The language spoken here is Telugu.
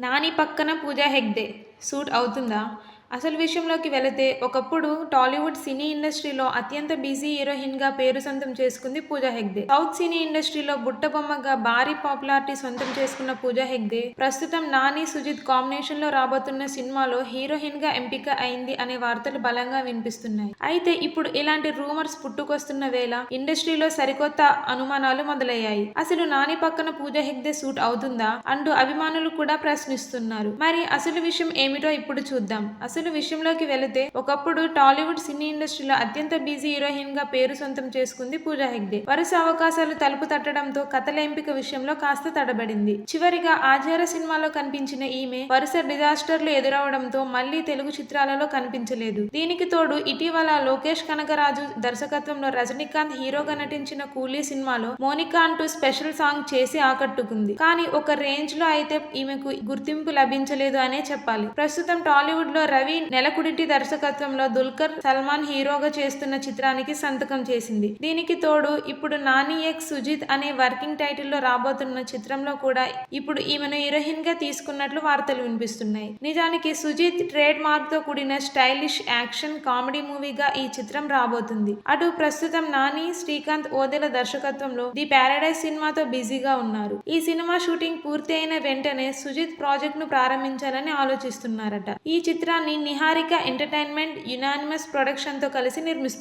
నాని పక్కన పూజా హెగ్డే. సూట్ అవుతుందా? అసలు విషయంలోకి వెళితే ఒకప్పుడు టాలీవుడ్ సినీ ఇండస్ట్రీలో అత్యంత బిజీ హీరోయిన్గా పేరు సొంతం చేసుకుంది పూజా హెగ్దే సౌత్ సినీ ఇండస్ట్రీలో బుట్టబొమ్మగా భారీ పాపులారిటీ సొంతం చేసుకున్న పూజా హెగ్దే ప్రస్తుతం నాని సుజిత్ కాంబినేషన్లో రాబోతున్న సినిమాలో హీరోయిన్గా ఎంపిక అయింది అనే వార్తలు బలంగా వినిపిస్తున్నాయి. అయితే ఇప్పుడు ఇలాంటి రూమర్స్ పుట్టుకొస్తున్న వేళ ఇండస్ట్రీలో సరికొత్త అనుమానాలు మొదలయ్యాయి. అసలు నాని పక్కన పూజా హెగ్దే సూట్ అవుతుందా అంటూ అభిమానులు కూడా ప్రశ్నిస్తున్నారు. మరి అసలు విషయం ఏమిటో ఇప్పుడు చూద్దాం. అసలు విషయంలోకి వెళితే ఒకప్పుడు టాలీవుడ్ సినీ ఇండస్ట్రీలో అత్యంత బిజీ హీరోయిన్గా పేరు సొంతం చేసుకుంది పూజా హెగ్డే. వరుస అవకాశాలు తలుపు తట్టడంతో కథల ఎంపిక విషయంలో కాస్త తడబడింది. చివరిగా ఆచార సినిమాలో కనిపించిన ఈమె వరుస డిజాస్టర్లు ఎదురవడంతో మళ్ళీ తెలుగు చిత్రాలలో కనిపించలేదు. దీనికి తోడు ఇటీవల లోకేష్ కనకరాజు దర్శకత్వంలో రజనీకాంత్ హీరోగా నటించిన కూలీ సినిమాలో మోనికా అంటూ స్పెషల్ సాంగ్ చేసి ఆకట్టుకుంది. కానీ ఒక రేంజ్లో అయితే ఈమెకు గుర్తింపు లభించలేదు అనే చెప్పాలి. ప్రస్తుతం టాలీవుడ్లో రవి నెలకుడిటి దర్శకత్వంలో దుల్కర్ సల్మాన్ హీరోగా చేస్తున్న చిత్రానికి సంతకం చేసింది. దీనికి తోడు ఇప్పుడు నాని ఎక్స్ సుజిత్ అనే వర్కింగ్ టైటిల్లో రాబోతున్న చిత్రంలో కూడా ఇప్పుడు ఈమెను హీరోయిన్గా తీసుకున్నట్లు వార్తలు వినిపిస్తున్నాయి. నిజానికి సుజిత్ ట్రేడ్ మార్క్తో కూడిన స్టైలిష్ యాక్షన్ కామెడీ మూవీగా ఈ చిత్రం రాబోతుంది. అటు ప్రస్తుతం నాని శ్రీకాంత్ ఓదెల దర్శకత్వంలో ది పారాడైజ్ సినిమాతో బిజీగా ఉన్నారు. ఈ సినిమా షూటింగ్ పూర్తి అయిన వెంటనే సుజిత్ ప్రాజెక్ట్ను ప్రారంభించాలని ఆలోచిస్తున్నారట. ఈ చిత్రాన్ని నిహారిక ఎంటర్టైన్మెంట్ యునానిమస్ ప్రొడక్షన్తో కలిసి నిర్మిస్తుంది